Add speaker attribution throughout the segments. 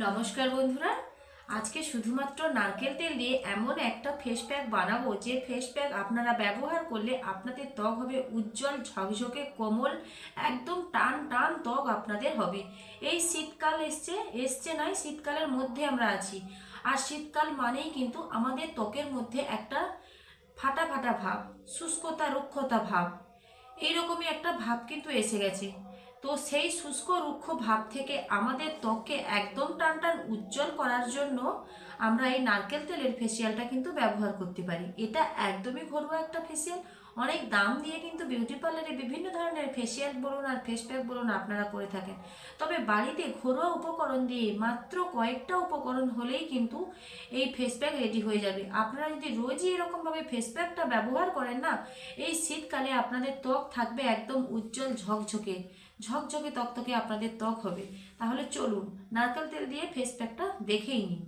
Speaker 1: নমস্কার বন্ধুরা। আজকে শুধুমাত্র নারকেল তেল দিয়ে এমন একটা ফেস প্যাক বানাবো, যে ফেস প্যাক আপনারা ব্যবহার করলে আপনাদের ত্বক হবে উজ্জ্বল, ঝকঝকে, কোমল, একদম টান টান ত্বক আপনাদের হবে। এই শীতকাল এসছে এসছে নয়, শীতকালের মধ্যে আমরা আছি। আর শীতকাল মানেই কিন্তু আমাদের ত্বকের মধ্যে একটা ফাটা ফাটা ভাব, শুষ্কতা, রুক্ষতা ভাব। এইরকমই একটা ভাব কিন্তু এসে গেছে। তো সেই শুষ্ক রুক্ষ ভাব থেকে আমাদের ত্বককে একদম টান টান উজ্জ্বল করার জন্য আমরা এই নারকেল তেলের ফেসিয়ালটা কিন্তু ব্যবহার করতে পারি। এটা একদমই ঘরোয়া একটা ফেসিয়াল অনেক দাম দিয়ে কিন্তু বিউটি পার্লারে বিভিন্ন ধরনের ফেসিয়াল বলুন আর ফেস প্যাক বলুন আপনারা করে থাকেন। তবে বাড়িতে ঘরোয়া উপকরণ দিয়ে মাত্র কয়েকটা উপকরণ হলেই কিন্তু এই ফেস প্যাক রেডি হয়ে যাবে। আপনারা যদি রোজই এরকমভাবে ফেস প্যাকটা ব্যবহার করেন না, এই শীতকালে আপনাদের ত্বক থাকবে একদম উজ্জ্বল ঝকঝকে। ঝকঝকে তকতকে আপনাদের ত্বক হবে। তাহলে চলুন, নারকেল তেল দিয়ে ফেস প্যাকটা দেখেই নিন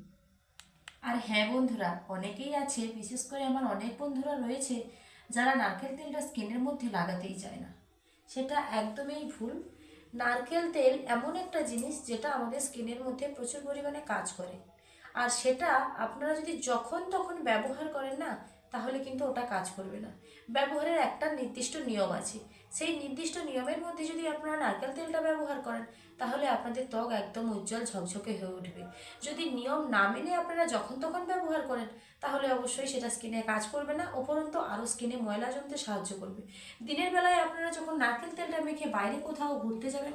Speaker 1: আর হ্যাঁ বন্ধুরা, অনেকেই আছে, বিশেষ করে আমার অনেক বন্ধুরা রয়েছে, যারা নারকেল তেলটা স্কিনের মধ্যে লাগাতেই চায় না। সেটা একদমই ভুল। নারকেল তেল এমন একটা জিনিস যেটা আমাদের স্কিনের মধ্যে প্রচুর পরিমাণে কাজ করে। আর সেটা আপনারা যদি যখন তখন ব্যবহার করেন না, তাহলে কিন্তু ওটা কাজ করবে না। ব্যবহারের একটা নির্দিষ্ট নিয়ম আছে সেই নির্দিষ্ট নিয়মের মধ্যে যদি আপনারা নারকেল তেলটা ব্যবহার করেন, তাহলে আপনাদের ত্বক একদম উজ্জ্বল ঝকঝকে হয়ে উঠবে। যদি নিয়ম না মেনে আপনারা যখন তখন ব্যবহার করেন, তাহলে অবশ্যই সেটা স্কিনে কাজ করবে না, উপরন্ত আরও স্কিনে ময়লা জমতে সাহায্য করবে। দিনের বেলায় আপনারা যখন নারকেল তেলটা মেখে বাইরে কোথাও ঘুরতে যাবেন,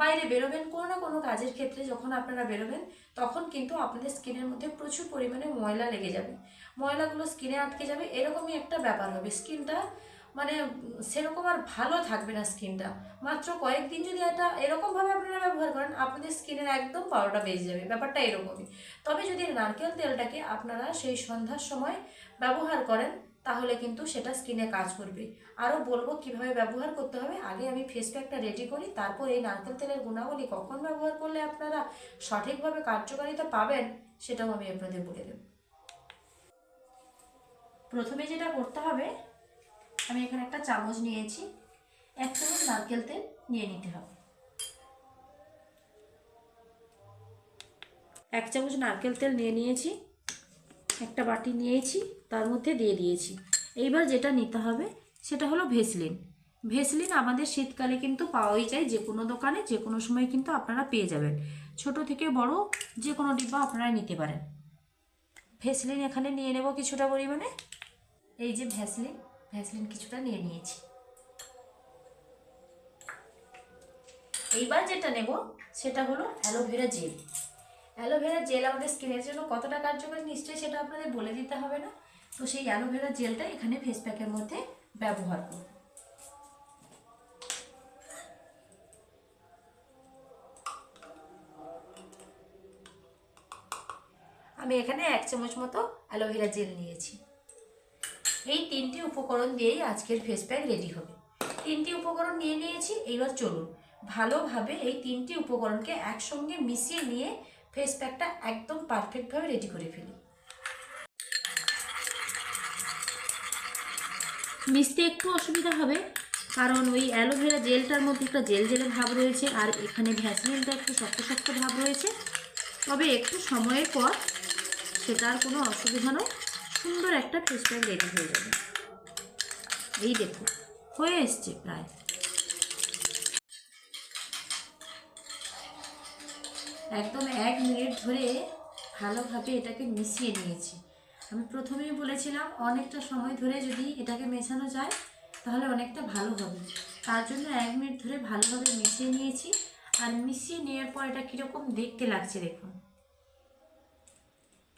Speaker 1: বাইরে বেরোবেন, কোনো না কোনো কাজের ক্ষেত্রে যখন আপনারা বেরোবেন, তখন কিন্তু আপনাদের স্কিনের মধ্যে প্রচুর পরিমাণে ময়লা লেগে যাবে। ময়লাগুলো স্কিনে আটকে যাবে, এরকমই একটা ব্যাপার হবে। স্কিনটা মানে সেরকম আর ভালো থাকবে না স্কিনটা। মাত্র কয়েকদিন যদি এটা এরকমভাবে আপনারা ব্যবহার করেন, আপনাদের স্কিনের একদম বারোটা বেজে যাবে, ব্যাপারটা এরকমই। তবে যদি নারকেল তেলটাকে আপনারা সেই সন্ধ্যার সময় ব্যবহার করেন, তাহলে কিন্তু সেটা স্কিনে কাজ করবে। আরও বলব কীভাবে ব্যবহার করতে হবে। আগে আমি ফেস প্যাকটা রেডি করি, তারপর এই নারকেল তেলের গুণাবলী কখন ব্যবহার করলে আপনারা সঠিকভাবে কার্যকারিতা পাবেন, সেটাও আমি আপনাদের বলে দেব। প্রথমে যেটা করতে হবে আমি এখানে একটা চামচ নিয়েছি। এক চামচ নারকেল তেল নিয়ে নিতে হবে। এক চামচ নারকেল তেল নিয়ে নিয়েছি। একটা বাটি নিয়েছি, তার মধ্যে দিয়ে দিয়েছি। এইবার যেটা নিতে হবে, সেটা হলো ভেসলিন। ভেসলিন আমাদের শীতকালে কিন্তু পাওয়াই যায়, যে কোনো দোকানে, যে কোনো সময় কিন্তু আপনারা পেয়ে যাবেন। ছোট থেকে বড় যে কোনো ডিব্বা আপনারা নিতে পারেন। ভেসলিন এখানে নিয়ে নেব কিছুটা পরিমাণে। এই যে ভ্যাসলিন ভ্যাসলিন কিছুটা নিয়ে নিয়েছি। এইবার যেটা নেব, সেটা হলো অ্যালোভেরা জেল অ্যালোভেরা জেল আমাদের স্কিনের জন্য কতটা কার্যকরী নিশ্চয়ই সেটা আপনাদের বলে দিতে হবে না। তো সেই অ্যালোভেরা জেলটা এখানে ফেস প্যাকের মধ্যে ব্যবহার করব। আমি এখানে এক চামচ মতো অ্যালোভেরা জেল নিয়েছি। এই তিনটি উপকরণ দিয়েই আজকের ফেস প্যাক রেডি হবে। তিনটি উপকরণ নিয়ে নিয়েছি এইবার চলুন। ভালোভাবে এই তিনটি উপকরণকে একসঙ্গে মিশিয়ে নিয়ে ফেস প্যাকটা একদম পারফেক্টভাবে রেডি করে ফেলি। মিশতে একটু অসুবিধা হবে, কারণ ওই অ্যালোভেরা জেলটার মধ্যে একটা জেল জেলে ভাব রয়েছে, আর এখানে ভ্যাসলিনটা একটু শক্ত শক্ত ভাব রয়েছে। তবে একটু সময়ের পর সেটার কোনো অসুবিধা নয়। সুন্দর একটা ফেস প্যাক রেডি হয়ে যাবে। এই দেখুন, হয়ে এসছে প্রায়। একদম এক মিনিট ধরে ভালোভাবে এটাকে মিশিয়ে নিয়েছি। আমি প্রথমেই বলেছিলাম, অনেকটা সময় ধরে যদি এটাকে মেশানো যায়, তাহলে অনেকটা ভালো হবে। তার জন্য এক মিনিট ধরে ভালোভাবে মিশিয়ে নিয়েছি। আর মিশিয়ে নেওয়ার পর এটা কীরকম দেখতে লাগছে দেখুন।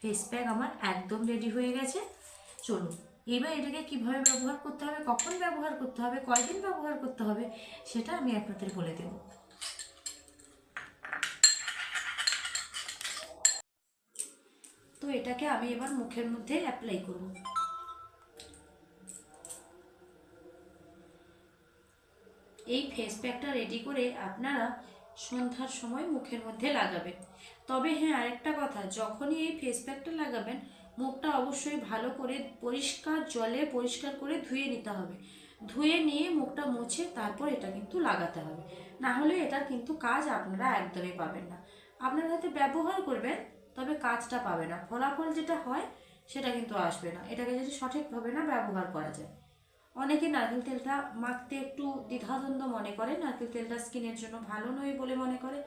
Speaker 1: ফেস প্যাক আমার একদম রেডি হয়ে গেছে। চলুন, এবার এটাকে কীভাবে ব্যবহার করতে হবে, কখন ব্যবহার করতে হবে, কয়দিন ব্যবহার করতে হবে, সেটা আমি আপনাদের বলে দেব। তো এটাকে আমি এবার মুখের মধ্যে অ্যাপ্লাই করব। এই ফেস প্যাকটা রেডি করে আপনারা সন্ধ্যার সময় মুখের মধ্যে লাগাবেন তবে হ্যাঁ আরেকটা কথা, যখনই এই ফেস প্যাকটা লাগাবেন, মুখটা অবশ্যই ভালো করে পরিষ্কার জলে পরিষ্কার করে ধুয়ে নিতে হবে। ধুয়ে নিয়ে মুখটা মুছে তারপর এটা কিন্তু লাগাতে হবে। না হলে এটার কিন্তু কাজ আপনারা একদমই পাবেন না। আপনার হাতে ব্যবহার করবেন, তবে কাজটা পাবে না। ফলাফল যেটা হয়, সেটা কিন্তু আসবে না। এটাকে যদি সঠিকভাবে না ব্যবহার করা যায়। অনেকে নারকেল তেলটা মাখতে একটু দ্বিধাদ্বন্দ্ব মনে করে। নারকেল তেলটা স্কিনের জন্য ভালো নয় বলে মনে করে।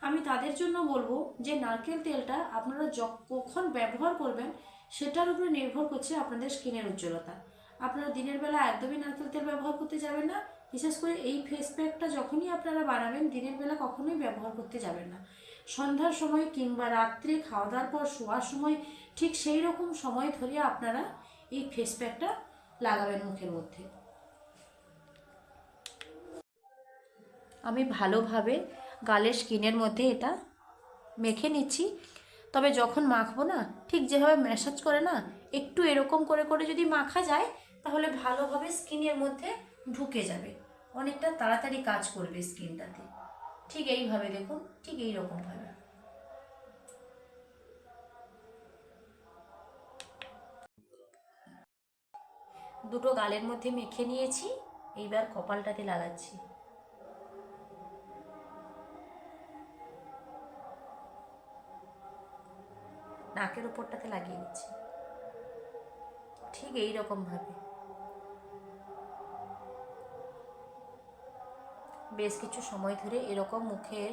Speaker 1: আমি তাদের জন্য বলব যে, নারকেল তেলটা আপনারা য- কখন ব্যবহার করবেন সেটার উপরে নির্ভর করছে আপনাদের স্কিনের উজ্জ্বলতা। আপনারা দিনের বেলা একদমই নারকেল তেল ব্যবহার করতে যাবেন না। বিশেষ করে এই ফেস প্যাকটা যখনই আপনারা বানাবেন, দিনের বেলা কখনোই ব্যবহার করতে যাবেন না। সন্ধ্যার সময় কিংবা রাত্রে খাওয়া দাওয়ার পর শোয়ার সময় ঠিক সেই রকম সময় ধরে আপনারা এই ফেস প্যাকটা লাগাবেন মুখের মধ্যে। আমি ভালোভাবে গালের স্কিনের মধ্যে এটা মেখে নিচ্ছি। তবে যখন মাখবো না, ঠিক যেভাবে ম্যাসাজ করে না, একটু এরকম করে করে যদি মাখা যায়, তাহলে ভালোভাবে স্কিনের মধ্যে ঢুকে যাবে। অনেকটা তাড়াতাড়ি কাজ করবে স্কিনটাতে। ঠিক এইভাবে দেখুন, ঠিক এইরকমভাবে। দুটো গালের মধ্যে মেখে নিয়েছি, এইবার কপালটাতে লাগাচ্ছি। নাকের উপরটাতে লাগিয়ে নিচ্ছি। ঠিক এই রকম ভাবে। বেশ কিছু সময় ধরে এরকম মুখের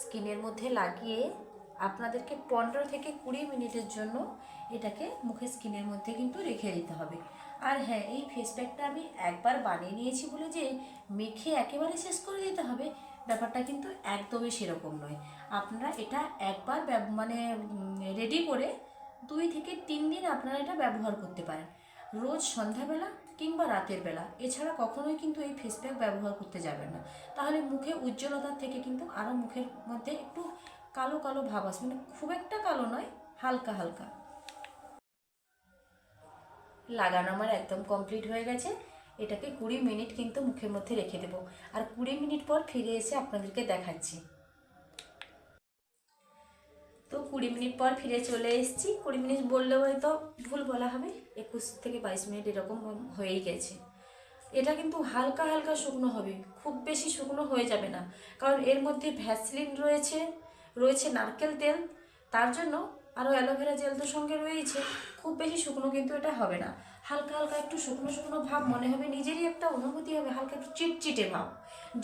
Speaker 1: স্কিনের মধ্যে লাগিয়ে আপনাদেরকে পনেরো থেকে কুড়ি মিনিটের জন্য এটাকে মুখের স্কিনের মধ্যে কিন্তু রেখে দিতে হবে। আর হ্যাঁ এই ফেস প্যাকটা আমি একবার বানিয়ে নিয়েছি বলে যে মেখে একেবারে শেষ করে দিতে হবে, ব্যাপারটা কিন্তু একদমই সেরকম নয়। আপনারা এটা একবার মানে রেডি করে দুই থেকে তিন দিন আপনারা এটা ব্যবহার করতে পারেন। রোজ সন্ধ্যাবেলা কিংবা রাতের বেলা। এছাড়া কখনোই কিন্তু এই ফেস প্যাক ব্যবহার করতে যাবেন না। তাহলে মুখে উজ্জ্বলতার থেকে কিন্তু আরও মুখের মধ্যে একটু কালো কালো ভাব আসবে। মানে খুব একটা কালো নয়, হালকা হালকা। লাগানো আমার একদম কমপ্লিট হয়ে গেছে। এটাকে কুড়ি মিনিট কিন্তু মুখের মধ্যে রেখে দেবো। আর কুড়ি মিনিট পর ফিরে এসে আপনাদেরকে দেখাচ্ছি। তো কুড়ি মিনিট পর ফিরে চলে এসেছি। কুড়ি মিনিট বললেও হয়তো ভুল বলা হবে, একুশ থেকে বাইশ মিনিট এরকম হয়েই গেছে। এটা কিন্তু হালকা হালকা শুকনো হবে, খুব বেশি শুকনো হয়ে যাবে না। কারণ এর মধ্যে ভ্যাসলিন রয়েছে রয়েছে নারকেল তেল। তার জন্য আরও অ্যালোভেরা জেল তো সঙ্গে রয়েছে খুব বেশি শুকনো কিন্তু এটা হবে না। হালকা হালকা একটু শুকনো শুকনো ভাব মনে হবে, নিজেরই একটা অনুভূতি হবে, হালকা একটু চিটচিটে ভাব।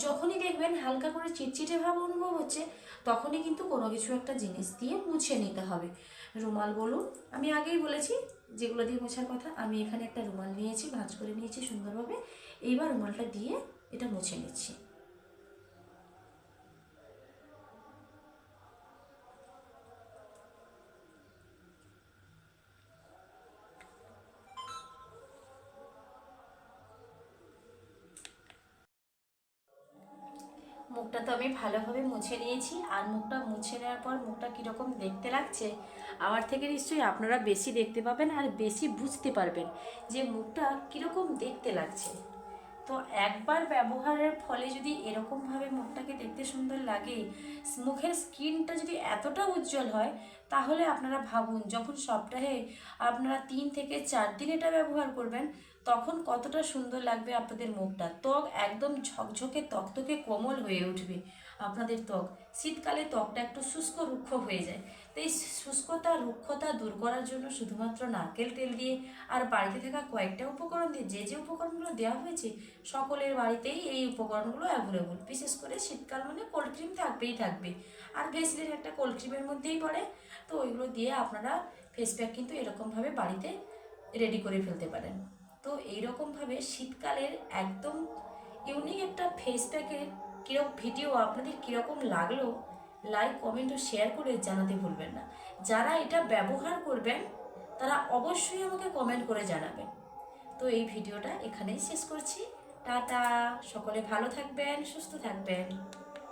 Speaker 1: যখনই দেখবেন হালকা করে চিটচিটে ভাব অনুভব হচ্ছে, তখনই কিন্তু কোনো কিছু একটা জিনিস দিয়ে মুছে নিতে হবে। রুমাল বলুন, আমি আগেই বলেছি, যেগুলো দিয়ে মোছার কথা, আমি এখানে একটা রুমাল নিয়েছি, ভাঁজ করে নিয়েছি সুন্দরভাবে। এইবার রুমালটা দিয়ে এটা মুছে নিচ্ছি। মুখটা তো আমি ভালোভাবে মুছে নিয়েছি, আর মুখটা মুছে নেওয়ার পর মুখটা কীরকম দেখতে লাগছে, আমার থেকে নিশ্চয়ই আপনারা বেশি দেখতে পাবেন আর বেশি বুঝতে পারবেন যে মুখটা কীরকম দেখতে লাগছে। তো একবার ব্যবহারের ফলে যদি এরকমভাবে মুখটাকে দেখতে সুন্দর লাগে, মুখের স্কিনটা যদি এতটা উজ্জ্বল হয়, তাহলে আপনারা ভাবুন, যখন সপ্তাহে আপনারা তিন থেকে চার দিন এটা ব্যবহার করবেন, তখন কতটা সুন্দর লাগবে আপনাদের মুখটা। ত্বক একদম ঝকঝকে তকতকে কোমল হয়ে উঠবে আপনাদের ত্বক। শীতকালে ত্বকটা একটু শুষ্ক রুক্ষ হয়ে যায়। তো এই শুষ্কতা, রুক্ষতা দূর করার জন্য শুধুমাত্র নারকেল তেল দিয়ে আর বাড়িতে থাকা কয়েকটা উপকরণ দিয়ে, যে যে উপকরণগুলো দেওয়া হয়েছে, সকলের বাড়িতেই এই উপকরণগুলো অ্যাভেলেবল বিশেষ করে শীতকাল মানে কোল্ড ক্রিম থাকবেই থাকবে। আর ভেসলিন একটা কোল্ড ক্রিমের মধ্যেই পড়ে। তো ওইগুলো দিয়ে আপনারা ফেস প্যাক কিন্তু এরকমভাবে বাড়িতে রেডি করে ফেলতে পারেন। তো এইরকমভাবে শীতকালের একদম ইউনিক একটা ফেস প্যাকের কীরকম ভিডিও আপনাদের কীরকম লাগল লাইক কমেন্ট ও শেয়ার করে জানাতে ভুলবেন না। যারা এটা ব্যবহার করবেন, তারা অবশ্যই আমাকে কমেন্ট করে জানাবেন। তো এই ভিডিওটা এখানেই শেষ করছি। টাটা! সকলে ভালো থাকবেন, সুস্থ থাকবেন।